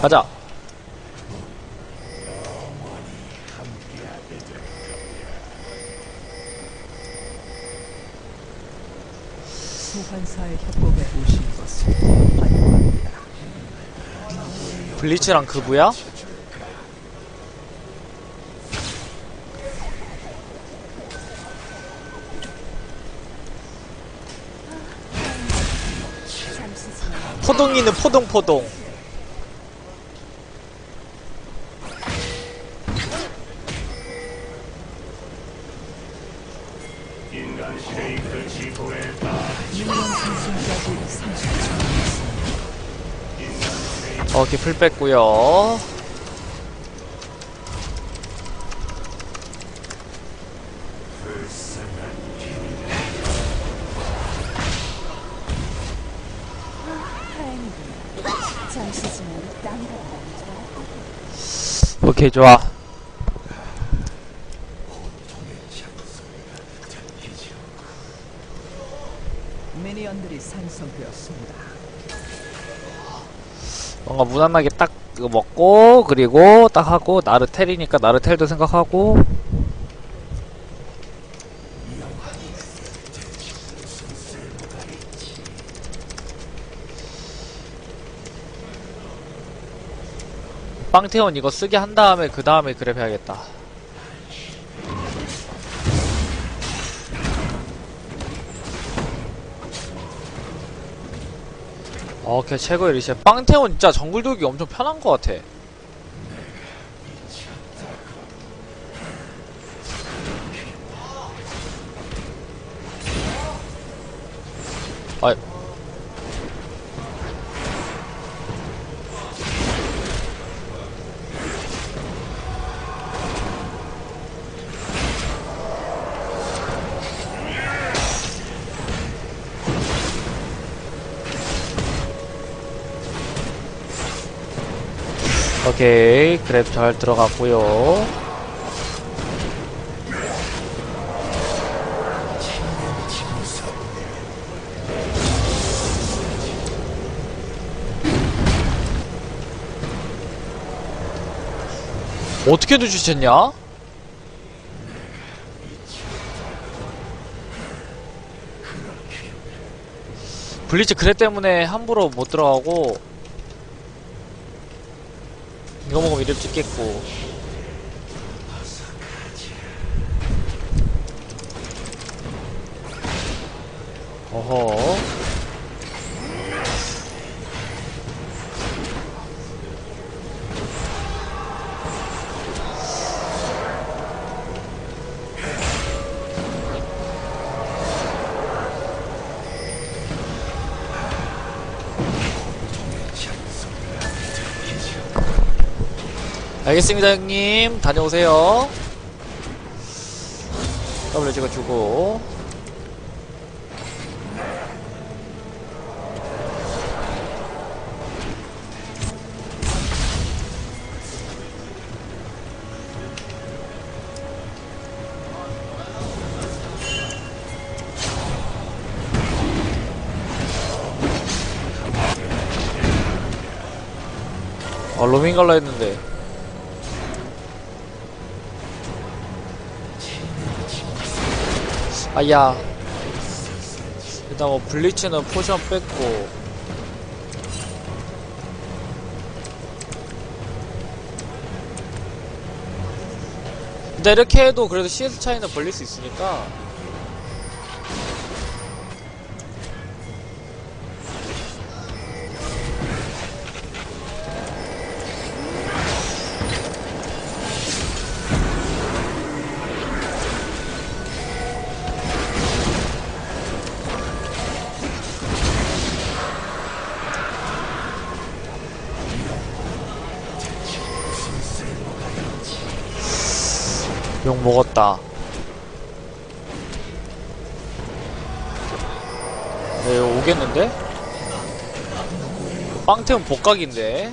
가자. 소환사의 협곡에 오신 것을 환영합니다. 블리츠랑 그부야? 포동이는 포동포동. 오케이 풀 뺐고요. 나죠. 오케이 좋아. 미니언들이 산성되었습니다. 뭔가 무난하게 딱 이거 먹고 그리고 딱 하고 나르텔이니까 나르텔도 생각하고 빵테온 이거 쓰게 한 다음에 그 다음에 그랩 해야겠다 어, 걔 최고의 리셋. 빵테온 진짜 정글 돌기 엄청 편한 것 같아. 아, 오케이. 그랩 잘 들어갔고요. 어떻게 누주셨냐? 블리츠 그래 때문에 함부로 못 들어가고 이거 먹으면 이름 찍겠고. 어허 알겠습니다 형님. 다녀오세요. 더블 찍어주고. 아 로밍 갈라 했는데 아야. 일단 뭐 블리츠는 포션 뺐고. 근데 이렇게 해도 그래도 CS 차이는 벌릴 수 있으니까 욕 먹었다. 네, 오겠는데? 빵태운 복각인데?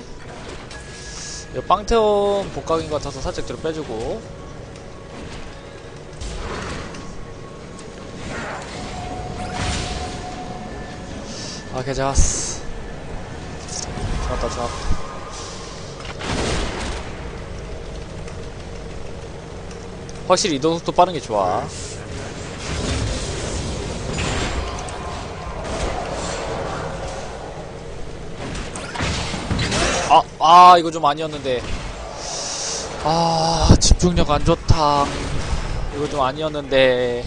빵태운 복각인 것 같아서 살짝 뒤로 빼주고. 아, 괜찮았어. 좋았다, 좋았다. 확실히 이동 속도 빠른 게 좋아. 아, 아, 이거 좀 아니었는데. 아, 집중력 안 좋다. 이거 좀 아니었는데.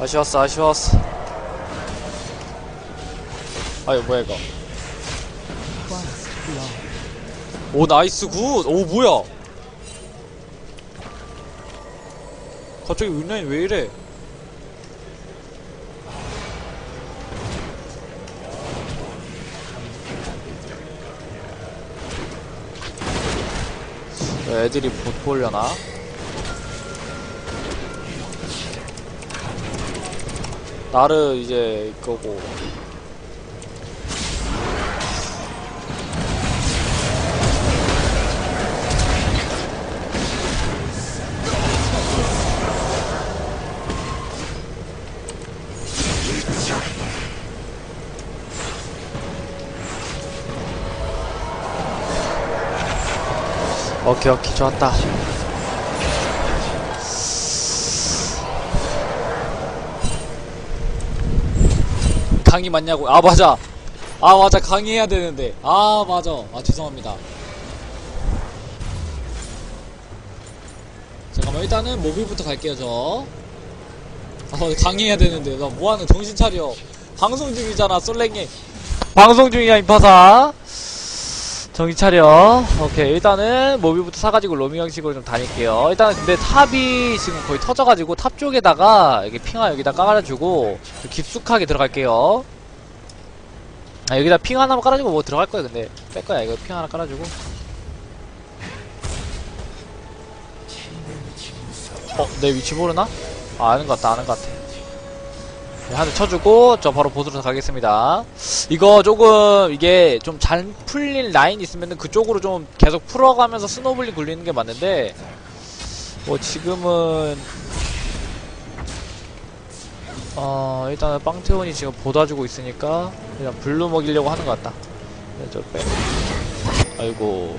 아쉬웠어, 아쉬웠어. 아유, 뭐야, 이거. 오 나이스 굿! 오 뭐야? 갑자기 윈라인 왜 이래? 애들이 못 보려나? 나를 이제 이거고 오케이 오케이. 좋았다. 강의 맞냐고. 아 맞아. 아 맞아. 강의해야 되는데. 아 맞아. 아 죄송합니다. 잠깐만 일단은 모빌부터 갈게요 저. 아, 강의해야 되는데. 나 뭐하는 정신 차려. 방송 중이잖아 솔랭이. 방송 중이야 인파사 정신 차려. 오케이, 일단은 모빌부터 사가지고 로밍 형식으로 좀 다닐게요. 일단 근데 탑이 지금 거의 터져가지고 탑 쪽에다가 이게 핑하 여기다 깔아주고 좀 깊숙하게 들어갈게요. 아, 여기다 핑 하나만 깔아주고 뭐 들어갈 거야, 근데. 뺄 거야, 이거 핑 하나 깔아주고. 어, 내 위치 모르나? 아, 아는 것 같다, 아는 것 같아. 네, 한대 쳐주고, 저 바로 보스로 가겠습니다. 이거 조금 이게 좀 잘 풀릴 라인 있으면은 그쪽으로 좀 계속 풀어가면서 스노블링 굴리는 게 맞는데 뭐 지금은 어 일단은 빵테온이 지금 보다주고 있으니까 그냥 블루 먹이려고 하는 것 같다. 네, 저 빼. 아이고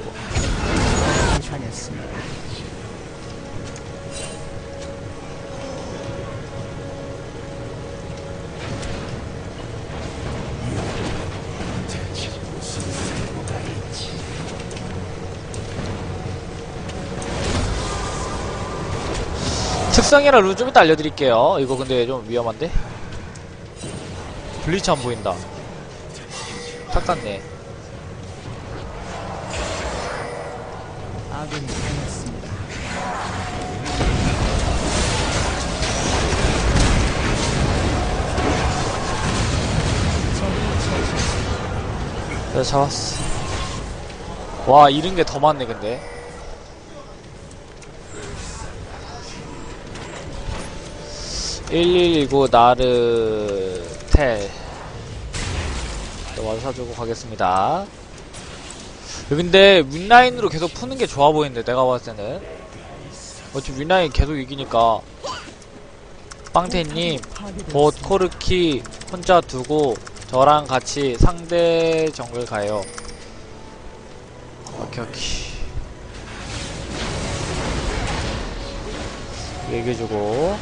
당했습니다. 특성이랑 룰 좀 이따 알려드릴게요. 이거 근데 좀 위험한데? 블리치 안 보인다. 탁 당했습니다. 내가 잡았어. 와, 잃은 게 더 많네, 근데. (1119) 나르 텔 와서 사주고 가겠습니다. 근데 윈라인으로 계속 푸는 게 좋아 보이는데 내가 봤을 때는. 어차피 윈라인 계속 이기니까. 빵태님 봇 코르키 혼자 두고 저랑 같이 상대 정글 가요. 오케이 오케이. 얘기해주고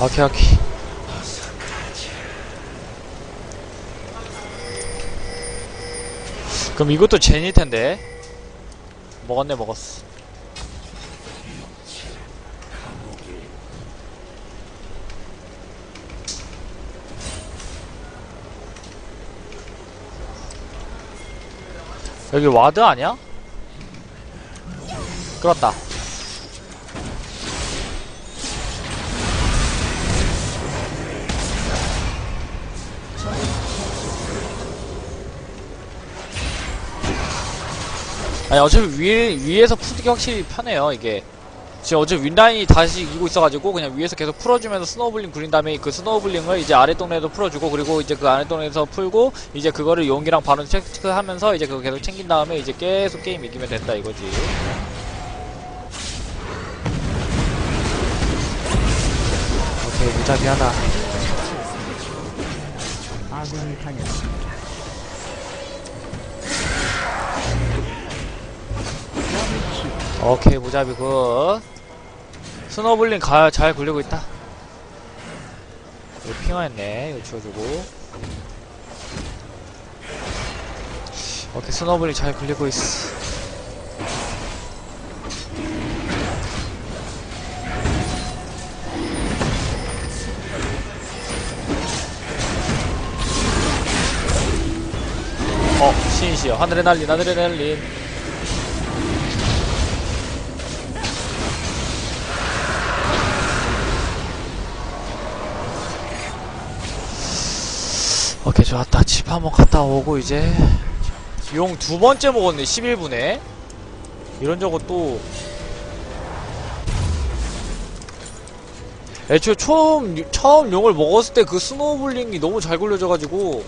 오케이 오케이. 그럼 이것도 제니일 텐데. 먹었네 먹었어. 여기 와드 아니야? 끌었다. 아니 어차피 위, 위에서 푸드기 확실히 편해요 이게 지금 어제 윈라인이 다시 이기고 있어가지고 그냥 위에서 계속 풀어주면서 스노우블링 굴린 다음에 그 스노우블링을 이제 아래 동네에도 풀어주고 그리고 이제 그 아래 동네에서 풀고 이제 그거를 용이랑 바로 체크하면서 이제 그거 계속 챙긴 다음에 이제 계속 게임 이기면 된다 이거지. 오케이 무자비 하나. 아군이 당했습니다. 오케이 무자비 굿. 스노우블링 가, 잘 굴리고 있다. 이거 핑화했네. 이거 지워주고. 오케이 스노우블링 잘 굴리고 있어. 어, 신이시여. 하늘에 날린, 하늘에 날린. 오케이, 좋았다. 집 한번 갔다 오고, 이제. 용 두 번째 먹었네, 11분에. 이런 저거 또. 애초에 처음, 처음 용을 먹었을 때 그 스노우블링이 너무 잘 굴려져가지고.